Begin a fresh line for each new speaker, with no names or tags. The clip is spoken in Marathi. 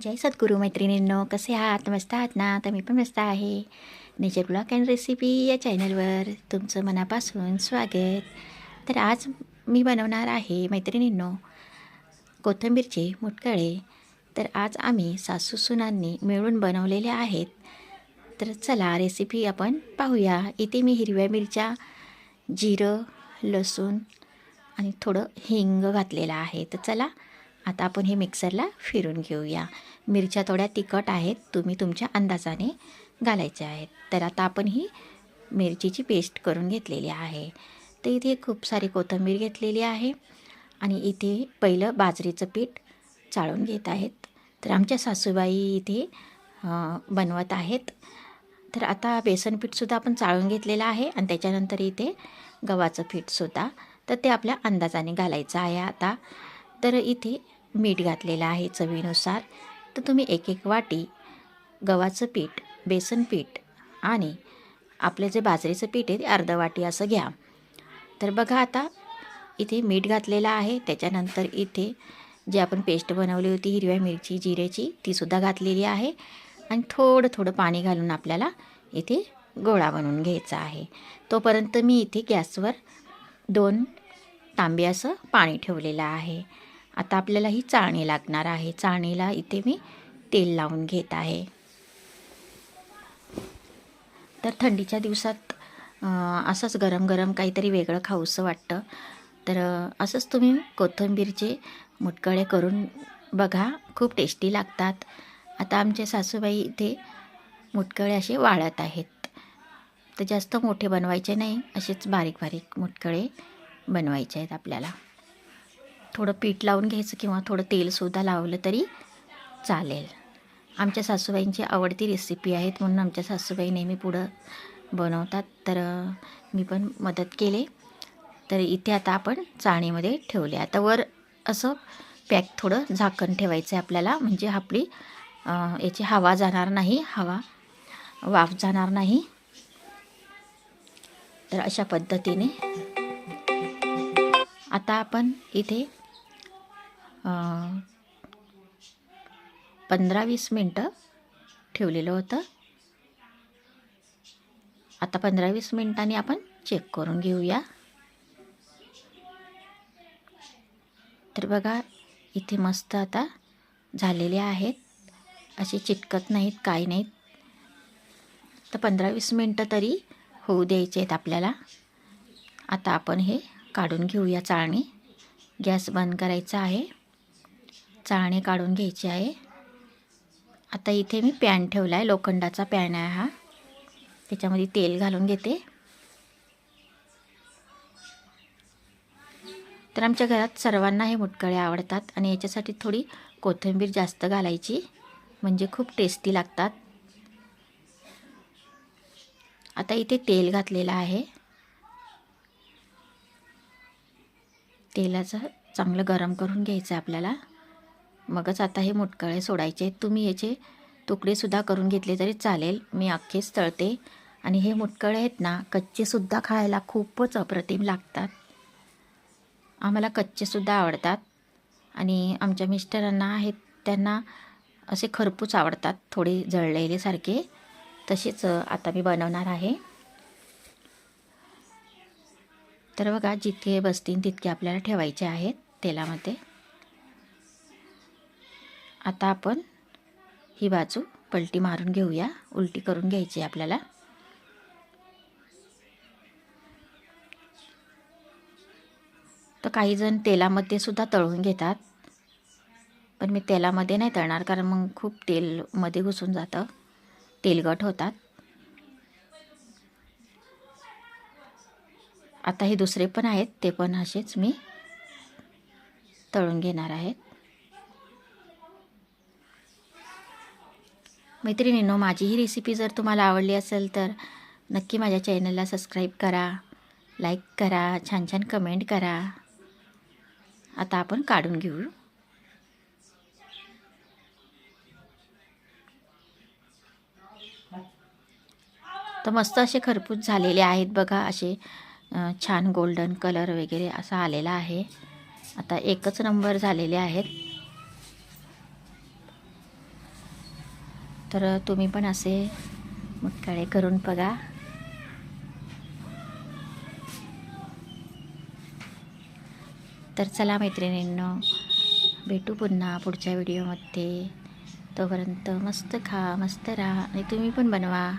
जय सद्गुरू मैत्रिणींनो कसे आहात मस्त आहात ना तर मी पण मस्त आहे नेचर ब्लॉग अँड रेसिपी या चॅनलवर तुमचं मनापासून स्वागत तर आज मी बनवणार आहे मैत्रिणींनो कोथिंबीरचे मुटकळे तर आज आम्ही सासू सुनांनी मिळून बनवलेले आहेत. तर चला रेसिपी आपण पाहूया. इथे मी हिरव्या मिरच्या जिरं लसूण आणि थोडं हिंग घातलेलं आहे. तर चला आता आपण हे मिक्सरला फिरून घेऊया. मिरच्या थोड्या तिखट आहेत तुम्ही तुमच्या अंदाजाने घालायच्या आहेत. तर आता आपण ही मिरचीची पेस्ट करून घेतलेली आहे. तर इथे खूप सारी कोथिंबीर घेतलेली आहे आणि इथे पहिलं बाजरीचं पीठ चाळून घेत आहेत. तर आमच्या सासूबाई इथे बनवत आहेत. तर आता बेसन पीठसुद्धा आपण चाळून घेतलेलं आहे आणि त्याच्यानंतर इथे गव्हाचं पीठसुद्धा तर ते आपल्या अंदाजाने घालायचं आहे आता. तर इथे मीठ घातलेलं आहे चवीनुसार. तर तुम्ही एक एक वाटी गव्हाचं पीठ बेसन पीठ आणि आपलं जे बाजरीचं पीठ आहे ते अर्ध वाटी असं घ्या. तर बघा आता इथे मीठ घातलेलं आहे. त्याच्यानंतर इथे जी आपण पेस्ट बनवली होती हिरव्या मिरची जिऱ्याची तीसुद्धा घातलेली आहे. आणि थोडं थोडं पाणी घालून आपल्याला इथे गोळा बनवून घ्यायचा आहे. तोपर्यंत मी इथे गॅसवर दोन तांबे असं पाणी ठेवलेलं आहे. आता आपल्याला ही चाळणी लागणार आहे. चाळणीला इथे मी तेल लावून घेत आहे. तर थंडीच्या दिवसात असंच गरम गरम काहीतरी वेगळं खाऊसं वाटतं. तर असंच तुम्ही कोथिंबीरचे मुटकळे करून बघा. खूप टेस्टी लागतात. आता आमचे सासूबाई इथे मुटकळे असे वाळत आहेत. तर जास्त मोठे बनवायचे नाही. असेच बारीक बारीक मुटकळे बनवायचे आहेत आपल्याला. थोडं पीठ लावून घ्यायचं किंवा थोडं तेलसुद्धा लावलं तरी चालेल. आमच्या सासूबाईंची आवडती रेसिपी आहेत म्हणून आमच्या सासूबाई नेहमी पुढं बनवतात. तर मी पण मदत केले. तर इथे आता आपण चाळणीमध्ये ठेवले. आता वर असं पॅक थोडं झाकण ठेवायचं आहे आपल्याला. म्हणजे आपली याची हवा जाणार नाही. हवा वाफ जाणार नाही. तर अशा पद्धतीने आता आपण इथे पंधरा वीस मिनटं ठेवलेलं होतं. आता पंधरा वीस मिनटांनी आपण चेक करून घेऊया. तर बघा इथे मस्त आता झालेले आहेत. असे चिटकत नाहीत काही नाहीत. तर पंधरा वीस मिनटं तरी होऊ द्यायचे आहेत आपल्याला. आता आपण हे काढून घेऊया चाळणी. गॅस बंद करायचा आहे. चाळणी काढून घ्यायची आहे. आता इथे मी पॅन ठेवला आहे लोखंडाचा पॅन आहे हा. त्याच्यामध्ये तेल घालून घेते. तर आमच्या घरात सर्वांना हे मुटकळे आवडतात आणि याच्यासाठी थोडी कोथिंबीर जास्त घालायची म्हणजे खूप टेस्टी लागतात. आता इथे तेल घातलेलं आहे. तेलाचं चांगलं गरम करून घ्यायचं आहे आपल्याला. मगच आता हे मुटकळे सोडायचे. तुम्ही याचे तुकडेसुद्धा करून घेतले तरी चालेल. मी अख्खेच तळते. आणि हे मुटकळे आहेत ना कच्चेसुद्धा खायला खूपच अप्रतिम लागतात. आम्हाला कच्चेसुद्धा आवडतात. आणि आमच्या मिस्टरांना आहेत त्यांना असे खरपूस आवडतात थोडे जळलेले सारखे. तसेच आता मी बनवणार आहे. तर बघा जितके बसतील तितके आपल्याला ठेवायचे आहेत तेलामध्ये. आता आपण ही बाजू पलटी मारून घेऊया. उलटी करून घ्यायची आहे आपल्याला. तर काही जण तेलामध्ये सुद्धा तळून घेतात. पण मी तेलामध्ये नाही तळणार कारण मग खूप तेलमध्ये घुसून जातं. तेलगट होतात. आता हे दुसरे पण आहेत. ते पण असेच मी तळून घेणार आहेत. मैत्रिणींनो माझी ही रेसिपी जर तुम्हाला आवडली असेल तर नक्की माझ्या चॅनलला सबस्क्राईब करा लाईक करा छान छान कमेंट करा. आता आपण काढून घेऊ. तर मस्त असे खरपूस झालेले आहेत बघा असे छान गोल्डन कलर वगैरे असा आलेला आहे. आता एकच नंबर झालेले आहेत. तर तुम्ही पण असे मुटकाळे करून बघा. तर चला मैत्रिणींनो भेटू पुन्हा पुढच्या व्हिडिओमध्ये तोपर्यंत मस्त खा मस्त राहा आणि तुम्ही पण बनवा.